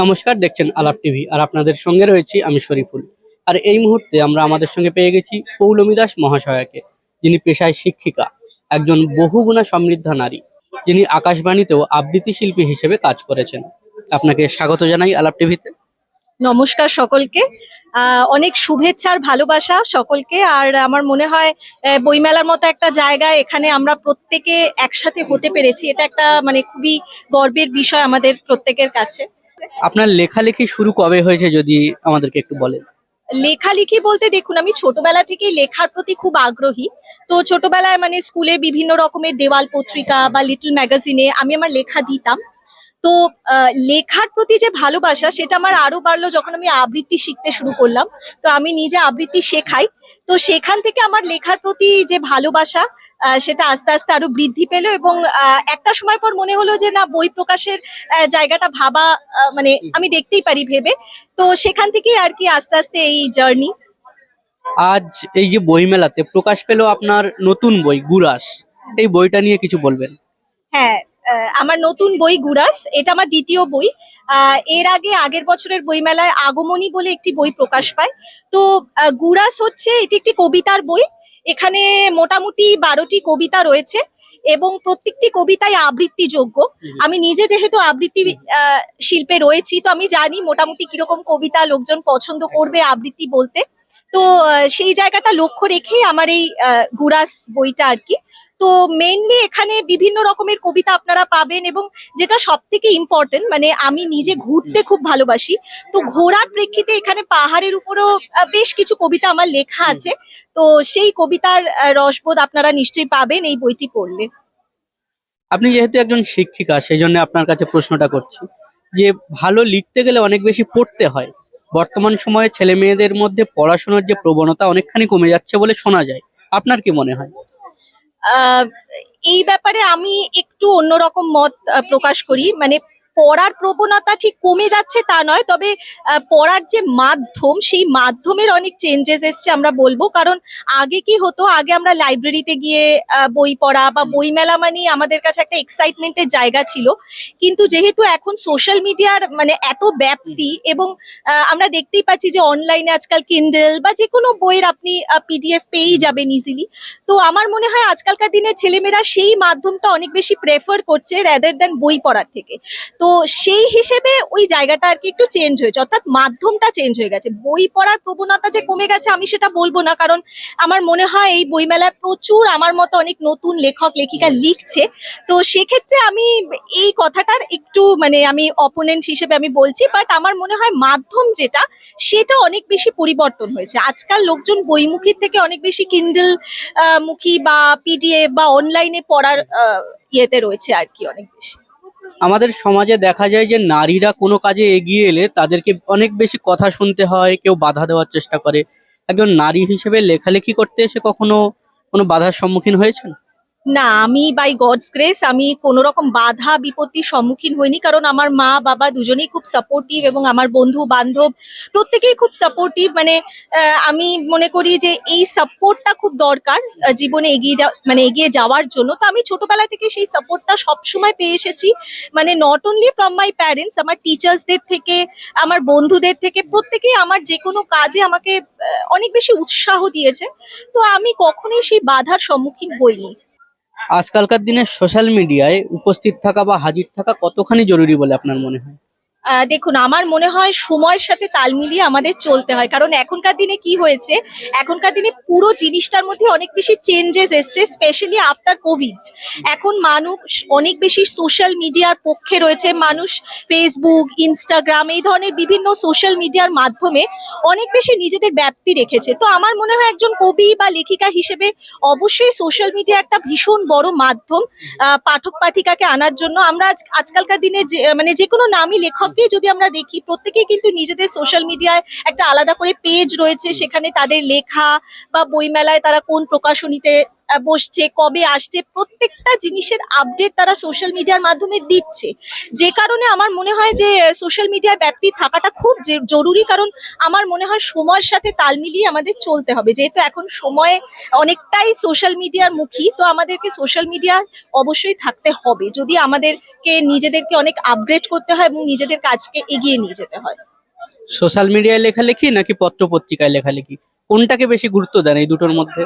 নমস্কার, দেখছেন আলাপ টিভি। আর আপনাদের সঙ্গে রয়েছি আমি শরীফুল। আর এই মুহূর্তে আমরা আমাদের সঙ্গে পেয়ে গেছি পৌলমী দাস মহাশয়াকে, যিনি পেশায় শিক্ষিকা, একজন বহুগুণা সমৃদ্ধা নারী। যিনি আকাশবাণীতেও আবৃত্তি শিল্পী হিসেবে কাজ করেছেন। আপনাকে স্বাগত জানাই আলাপ টিভিতে। নমস্কার সকলকে। অনেক শুভেচ্ছা আর ভালোবাসা সকলকে। আর আমার মনে হয় বইমেলার মতো একটা জায়গায় এখানে আমরা প্রত্যেকে একসাথে হতে পেরেছি। এটা একটা মানে খুবই গর্বের বিষয় আমাদের প্রত্যেকের কাছে। আপনার লেখালেখি শুরু কবে হয়েছে যদি আমাদেরকে একটু বলেন? লেখালেখি বলতে দেখুন, আমি ছোটবেলা থেকেই লেখার প্রতি খুব আগ্রহী। তো ছোটবেলায় মানে স্কুলে বিভিন্ন রকমের দেওয়াল পত্রিকা বা লিটল ম্যাগাজিনে আমি আমার লেখা দিতাম। তো লেখার প্রতি যে ভালোবাসা, সেটা আমার আরও বাড়লো যখন আমি আবৃত্তি শিখতে শুরু করলাম। তো আমি নিজে আবৃত্তি শেখাই। তো সেখান থেকে আমার লেখার প্রতি যে ভালোবাসা সেটা আস্তে আস্তে আরও বৃদ্ধি পেল এবং একটা সময় পর মনে হলো যে না বই প্রকাশের জায়গাটা ভাবা মানে আমি দেখতেই পারি ভেবে। তো সেখান থেকেই আর কি আস্তে আস্তে এই জার্নি আজ এই যে বইমেলাতে প্রকাশ পেল আপনার নতুন বই গুরাস। এই বইটা নিয়ে কিছু বলবেন? হ্যাঁ আমার নতুন বই গুরাস এটা আমার দ্বিতীয় বই। আহ, এর আগে আগের বছরের বইমেলায় আগমনী বলে একটি বই প্রকাশ পায়। তো গুরাস হচ্ছে এটি একটি কবিতার বই। এখানে মোটামুটি বারোটি কবিতা রয়েছে এবং প্রত্যেকটি কবিতাই আবৃত্তিযোগ্য। আমি নিজে যেহেতু আবৃত্তি আহ, শিল্পে রয়েছি তো আমি জানি মোটামুটি কীরকম কবিতা লোকজন পছন্দ করবে আবৃত্তি বলতে। তো সেই জায়গাটা লক্ষ্য রেখেই আমার এই গুরাস বইটা আর কি। তো মেইনলি এখানে বিভিন্ন রকমের কবিতা আপনারা পাবেন এবং যেটা সব থেকে ইম্পর্টেন্ট মানে আমি নিজে ঘুরতে খুব ভালোবাসি। তো ঘোরার প্রেক্ষিতে এখানে পাহাড়ের উপরও বেশ কিছু কবিতা আমার লেখা আছে। তো সেই কবিতার রসবোধ আপনারা নিশ্চয়ই পাবেন এই বইটি পড়লে। আপনি যেহেতু একজন শিক্ষিকা সেই জন্য আপনার কাছে প্রশ্নটা করছি যে ভালো লিখতে গেলে অনেক বেশি পড়তে হয়। বর্তমান সময়ে ছেলে মেয়েদের মধ্যে পড়াশোনার যে প্রবণতা অনেকখানি কমে যাচ্ছে বলে শোনা যায়। আপনার কি মনে হয়? এই ব্যাপারে আমি একটু অন্যরকম মত প্রকাশ করি। মানে পড়ার প্রবণতা ঠিক কমে যাচ্ছে তা নয় তবে পড়ার যে মাধ্যম সেই মাধ্যমের অনেক চেঞ্জেস এসছে আমরা বলব। কারণ আগে কি হতো আগে আমরা লাইব্রেরিতে গিয়ে বই পড়া বা বই মেলা মানে আমাদের কাছে একটা এক্সাইটমেন্টের জায়গা ছিল। কিন্তু যেহেতু এখন সোশ্যাল মিডিয়ার মানে এত ব্যাপ্তি এবং আমরা দেখতেই পাচ্ছি যে অনলাইনে আজকাল কিন্ডেল বা যে কোনো বইয়ের আপনি পিডিএফ পেয়েই যাবেন ইজিলি তো আমার মনে হয় আজকালকার দিনে ছেলেমেয়েরা সেই মাধ্যমটা অনেক বেশি প্রেফার করছে র্যাদার দ্যান বই পড়ার থেকে। তো সেই হিসেবে ওই জায়গাটা আর কি একটু চেঞ্জ হয়েছে। অর্থাৎ মাধ্যমটা চেঞ্জ হয়ে গেছে। বই পড়ার প্রবণতা যে কমে গেছে আমি সেটা বলব না। কারণ আমার মনে হয় এই বইমেলায় প্রচুর আমার মতো অনেক নতুন লেখক লেখিকা লিখছে। তো সেক্ষেত্রে আমি এই কথাটার একটু মানে আমি অপোনেন্ট হিসেবে আমি বলছি। বাট আমার মনে হয় মাধ্যম যেটা সেটা অনেক বেশি পরিবর্তন হয়েছে। আজকাল লোকজন বইমুখীর থেকে অনেক বেশি কিন্ডল মুখী বা পিডিএফ বা অনলাইনে পড়ার ইয়েতে রয়েছে আর কি অনেক বেশি। আমাদের সমাজে দেখা যায় যে নারীরা কোনো কাজে এগিয়ে এলে তাদেরকে অনেক বেশি কথা শুনতে হয়, কেউ বাধা দেওয়ার চেষ্টা করে। একজন নারী হিসেবে লেখালেখি করতে এসে কখনো কোনো বাধার সম্মুখীন হয়েছেন? না, আমি বাই গডস গ্রেস আমি কোনো রকম বাধা বিপত্তির সম্মুখীন হইনি, কারণ আমার মা, বাবা দুজনেই খুব সাপোর্টিভ এবং আমার বন্ধু, বান্ধব প্রত্যেকেই খুব সাপোর্টিভ মানে আমি মনে করি যে এই সাপোর্টটা খুব দরকার জীবনে এগিয়ে মানে এগিয়ে যাওয়ার জন্য। তো আমি ছোটবেলা থেকে সেই সাপোর্টটা সবসময় পেয়ে এসেছি। মানে not only from my parents আমার টিচার্সদের থেকে, আমার বন্ধুদের থেকে, প্রত্যেকেই আমার যে কোনো কাজে আমাকে অনেক বেশি উৎসাহ দিয়েছে। তো আমি কখনোই সেই বাধার সম্মুখীন হইনি। আজকালকার দিনে সোশ্যাল মিডিয়ায় উপস্থিত থাকা বা হাজির থাকা কতখানি জরুরি বলে আপনার মনে হয়? দেখুন, আমার মনে হয় সময়ের সাথে তাল মিলিয়ে আমাদের চলতে হয়। কারণ এখনকার দিনে কি হয়েছে? এখনকার দিনে পুরো জিনিসটার মধ্যে অনেক বেশি চেঞ্জেস এসছে স্পেশালি আফটার কোভিড এখন মানুষ অনেক বেশি সোশ্যাল মিডিয়ার পক্ষে রয়েছে। মানুষ ফেসবুক ইনস্টাগ্রাম এই ধরনের বিভিন্ন সোশ্যাল মিডিয়ার মাধ্যমে অনেক বেশি নিজেদের ব্যাপ্তি রেখেছে। তো আমার মনে হয় একজন কবি বা লেখিকা হিসেবে অবশ্যই সোশ্যাল মিডিয়া একটা ভীষণ বড় মাধ্যম পাঠক পাঠিকাকে আনার জন্য। আমরা আজ আজকালকার দিনে যে মানে যে কোনো নামী লেখককে যদি আমরা দেখি প্রত্যেকেই কিন্তু নিজেদের সোশ্যাল মিডিয়ায় একটা আলাদা করে পেজ রয়েছে। সেখানে তাদের লেখা বা বইমেলায় তারা কোন প্রকাশনীতে বসছে, কবে আসছে, প্রত্যেকটা জিনিসের আপডেট তারা সোশ্যাল মিডিয়ার মাধ্যমে দিচ্ছে। যে কারণে আমার মনে হয় যে সোশ্যাল মিডিয়ায় ব্যক্তি থাকাটা খুব জরুরি, কারণ আমার মনে হয় সময়ের সাথে তাল মিলিয়ে আমাদের চলতে হবে। যেহেতু এখন সময়ে অনেকটাই সোশ্যাল মিডিয়ার মুখী, তো আমাদেরকে সোশ্যাল মিডিয়া অবশ্যই থাকতে হবে। যদি আমাদেরকে, নিজেদেরকে অনেক আপগ্রেড করতে হয় এবং নিজেদের কাজকে এগিয়ে নিয়ে যেতে হয়। সোশ্যাল মিডিয়ায় লেখালেখি নাকি পত্র পত্রিকায় লেখালেখি? কোনটাকে বেশি গুরুত্ব দেন এই দুটোর মধ্যে?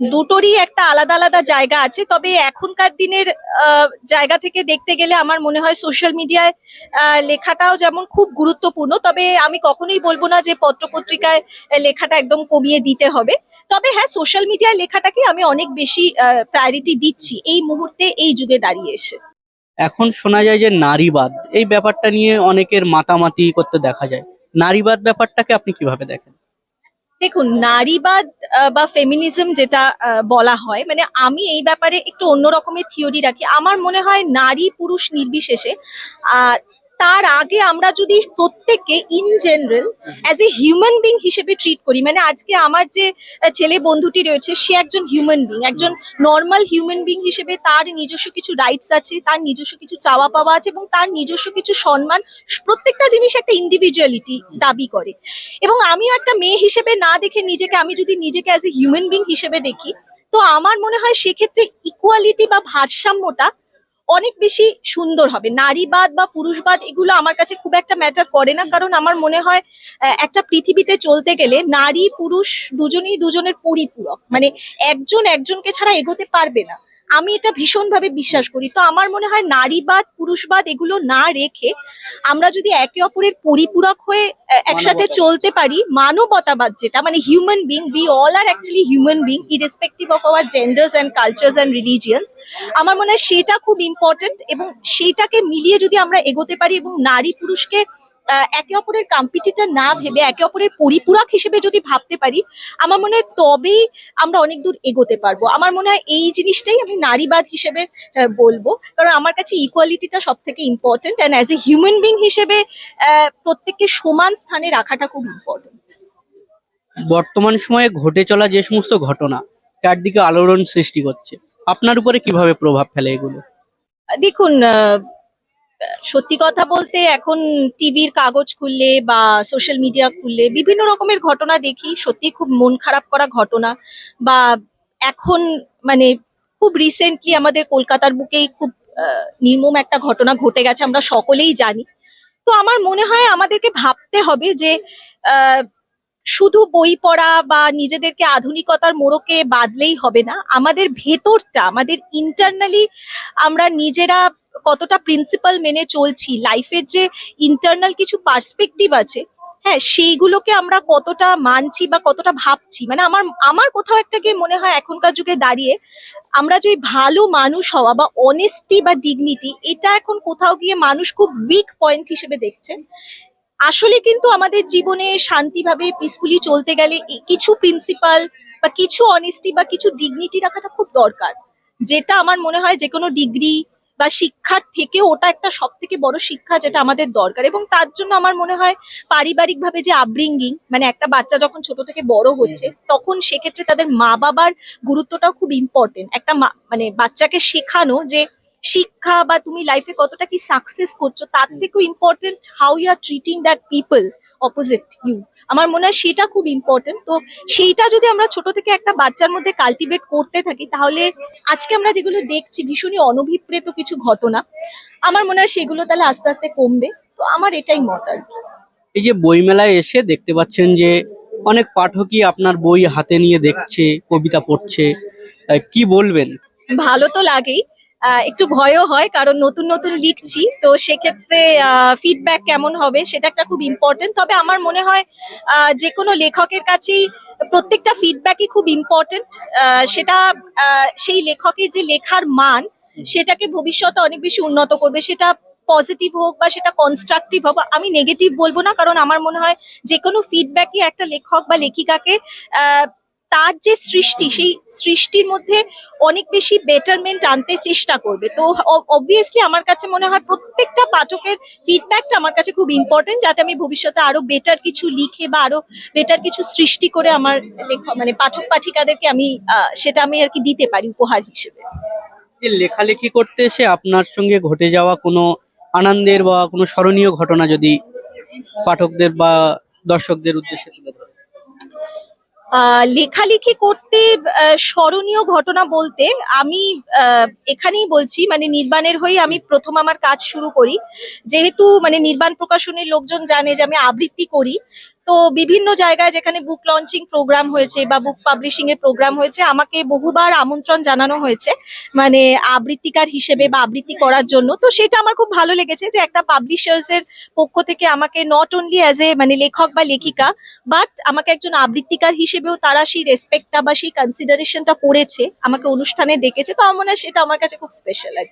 দুটোরই একটা আলাদা আলাদা জায়গা আছে। তবে এখনকার দিনের জায়গা থেকে দেখতে গেলে আমার মনে হয় সোশ্যাল মিডিয়ায় লেখাটাও যেমন খুব গুরুত্বপূর্ণ, তবে আমি কখনোই বলব না যে পত্রপত্রিকায় লেখাটা একদম কমিয়ে দিতে হবে। তবে হ্যাঁ সোশ্যাল মিডিয়ায় লেখাটাকে আমি অনেক বেশি প্রায়োরিটি দিচ্ছি, এই মুহূর্তে, এই যুগে দাঁড়িয়ে এসে। এখন শোনা যায় যে নারীবাদ, এই ব্যাপারটা নিয়ে অনেকের মাতামাতি করতে দেখা যায়। নারীবাদ ব্যাপারটাকে আপনি কীভাবে দেখেন? দেখুন নারীবাদ বা ফেমিনিজম যেটা বলা হয় মানে আমি এই ব্যাপারে একটু অন্য রকমের থিওরি রাখি। আমার মনে হয় নারী পুরুষ নির্বিশেষে তার আগে আমরা যদি প্রত্যেককে in general as a human being হিসেবে ট্রিট করি মানে আজকে আমার যে ছেলে বন্ধুটি রয়েছে সে একজন হিউম্যান বিং একজন নর্মাল হিউম্যান বিং হিসেবে তার নিজস্ব কিছু রাইটস আছে তার নিজস্ব কিছু চাওয়া পাওয়া আছে এবং তার নিজস্ব কিছু সম্মান প্রত্যেকটা জিনিস একটা ইন্ডিভিজুয়ালিটি দাবি করে। এবং আমিও একটা মেয়ে হিসেবে না দেখে নিজেকে আমি যদি নিজেকে অ্যাজ এ হিউম্যান বিং হিসেবে দেখি তো আমার মনে হয় সেক্ষেত্রে ইকুয়ালিটি বা ভারসাম্যটা অনেক বেশি সুন্দর হবে। নারীবাদ বা পুরুষবাদ এগুলো আমার কাছে খুব একটা ম্যাটার করে না। কারণ আমার মনে হয় একটা পৃথিবীতে চলতে গেলে নারী, পুরুষ দুজনেই দুজনের পরিপূরক। মানে একজন একজনকে ছাড়া এগোতে পারবে না। আমি এটা ভীষণভাবে বিশ্বাস করি। তো আমার মনে হয় নারীবাদ পুরুষবাদ এগুলো না রেখে আমরা যদি একে অপরের পরিপূরক হয়ে একসাথে চলতে পারি মানবতাবাদ যেটা মানে human being we all are actually human being irrespective of our genders and cultures and religions আমার মনে হয় সেটা খুব ইম্পর্টেন্ট এবং সেইটাকে মিলিয়ে যদি আমরা এগোতে পারি এবং নারী পুরুষকে একে অপরের কম্পিটিটর না ভেবে একে অপরের পরিপূরক হিসেবে যদি ভাবতে পারি আমার মনে হয় তবেই আমরা অনেক দূর এগোতে পারব। আমার মনে হয় এই জিনিসটাই আমি নারীবাদ হিসেবে বলব। কারণ আমার কাছে ইকুয়ালিটিটা সব থেকে important and as a human being হিসেবে প্রত্যেককে সমান স্থানে রাখাটা খুব ইম্পর্টেন্ট বর্তমান সময়ে ঘটে চলা যে সমস্ত ঘটনা চারদিকে আলোড়ন সৃষ্টি করছে আপনার উপরে কীভাবে প্রভাব ফেলে এগুলো? দেখুন সত্যি কথা বলতে এখন টিভির কাগজ খুললে বা সোশ্যাল মিডিয়া খুললে বিভিন্ন রকমের ঘটনা দেখি। সত্যি খুব মন খারাপ করা ঘটনা বা এখন মানে খুব রিসেন্টলি আমাদের কলকাতার বুকেই খুব নির্মম একটা ঘটনা ঘটে গেছে, আমরা সকলেই জানি। তো আমার মনে হয় আমাদেরকে ভাবতে হবে যে শুধু বই পড়া বা নিজেদেরকে আধুনিকতার মোড়কে বাদলেই হবে না। আমাদের ভেতরটা, আমাদের ইন্টারনালি আমরা নিজেরা কতটা প্রিন্সিপাল মেনে চলছি লাইফের যে ইন্টারনাল কিছু পার্সপেক্টিভ আছে হ্যাঁ সেইগুলোকে আমরা কতটা মানছি বা কতটা ভাবছি। মানে আমার আমার কোথাও একটা গিয়ে মনে হয় এখনকার যুগে দাঁড়িয়ে আমরা যে ভালো মানুষ হওয়া বা অনেস্টি বা ডিগনিটি এটা এখন কোথাও গিয়ে মানুষ খুব উইক পয়েন্ট হিসেবে দেখছে। আসলে কিন্তু আমাদের জীবনে শান্তিভাবে পিসফুলি চলতে গেলে কিছু প্রিন্সিপাল বা কিছু অনেস্টি বা কিছু ডিগনিটি রাখাটা খুব দরকার। যেটা আমার মনে হয় যে কোনো ডিগ্রি বা শিক্ষার থেকে ওটা একটা সব থেকে বড় শিক্ষা যেটা আমাদের দরকার। এবং তার জন্য আমার মনে হয় পারিবারিকভাবে যে আপব্রিঙ্গিং মানে একটা বাচ্চা যখন ছোট থেকে বড় হচ্ছে তখন সেক্ষেত্রে তাদের মা বাবার গুরুত্বটাও খুব ইম্পর্টেন্ট একটা মানে বাচ্চাকে শেখানো যে শিক্ষা বা তুমি লাইফে কতটা কি সাকসেস করছ তার থেকেও important how you are treating that people opposite you আমার মনে হয় সেটা খুব ইম্পর্টেন্ট তো সেইটা যদি আমরা ছোট থেকে একটা বাচ্চার মধ্যে কাল্টিভেট করতে থাকি তাহলে আজকে আমরা যেগুলো দেখছি ভীষণই অনভিপ্রেত কিছু ঘটনা আমার মনে হয় সেগুলো তাহলে আস্তে আস্তে কমবে। তো আমার এটাই মত আর কি। এই যে বইমেলায় এসে দেখতে পাচ্ছেন যে অনেক পাঠকই আপনার বই হাতে নিয়ে দেখছে কবিতা পড়ছে কি বলবেন? ভালো তো লাগেই। একটু ভয়ও হয় কারণ নতুন নতুন লিখছি। তো সেক্ষেত্রে ফিডব্যাক কেমন হবে সেটা একটা খুব ইম্পর্টেন্ট তবে আমার মনে হয় যে কোনো লেখকের কাছেই প্রত্যেকটা ফিডব্যাকই খুব ইম্পর্টেন্ট সেটা সেই লেখকের যে লেখার মান সেটাকে ভবিষ্যতে অনেক বেশি উন্নত করবে। সেটা পজিটিভ হোক বা সেটা কনস্ট্রাকটিভ হোক আমি নেগেটিভ বলব না কারণ আমার মনে হয় যে কোনো ফিডব্যাকই একটা লেখক বা লেখিকাকে তার যে সৃষ্টি সেই সৃষ্টির মধ্যে অনেক বেশি বেটারমেন্ট আনতে চেষ্টা করবে। তো অবভিয়াসলি আমার কাছে মনে হয় প্রত্যেকটা পাঠকের ফিডব্যাকটা আমার কাছে খুব ইম্পর্টেন্ট যাতে আমি ভবিষ্যতে আরও বেটার কিছু লিখে বা আরও বেটার কিছু সৃষ্টি করে আমার লেখা মানে পাঠক পাঠিকাদেরকে আমি সেটা আমি আর কি দিতে পারি উপহার হিসেবে। লেখালেখি করতে এসে আপনার সঙ্গে ঘটে যাওয়া কোনো আনন্দের বা কোনো স্মরণীয় ঘটনা যদি পাঠকদের বা দর্শকদের উদ্দেশ্যে তুলে লেখালেখি করতে স্মরণীয় ঘটনা বলতে আমি এখানেই বলছি মানে নির্বাণের হয়ে আমি প্রথম আমার কাজ শুরু করি। যেহেতু মানে নির্বাণ প্রকাশনীর লোকজন জানে যে আমি আবৃত্তি করি তো বিভিন্ন জায়গায় যেখানে বুক লঞ্চিং প্রোগ্রাম হয়েছে বা বুক পাবলিশিং এর প্রোগ্রাম হয়েছে, আমাকে বহুবার আমন্ত্রণ জানানো হয়েছে মানে আবৃত্তিকার হিসেবে বা আবৃত্তি করার জন্য। তো সেটা আমার খুব ভালো লেগেছে যে একটা পাবলিশার্স এর পক্ষ থেকে আমাকে নট অনলি অ্যাজ এ মানে লেখক বা লেখিকা বাট আমাকে একজন আবৃত্তিকার হিসেবেও তারা সেই রেসপেক্টটা বা সেই কনসিডারেশনটা করেছে, আমাকে অনুষ্ঠানে ডেকেছে। তো আমার মনে হয় সেটা আমার কাছে খুব স্পেশাল আর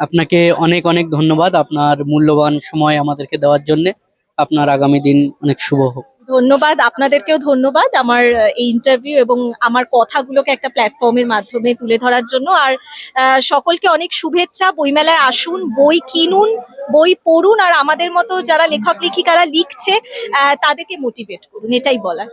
আপনাকে অনেক অনেক ধন্যবাদ আপনার মূল্যবান সময় আমাদেরকে দেওয়ার জন্য। আপনার আগামী দিন অনেক শুভ হোক। ধন্যবাদ, আপনাদেরকেও ধন্যবাদ আমার এই ইন্টারভিউ এবং আমার কথাগুলোকে একটা প্ল্যাটফর্মের মাধ্যমে তুলে ধরার জন্য। আর সকলকে অনেক শুভেচ্ছা, বইমেলায় আসুন, বই কিনুন, বই পড়ুন, আর আমাদের মতো যারা লেখক লেখিকারা লিখছে তাদেরকে মোটিভেট করুন, এটাই বলার।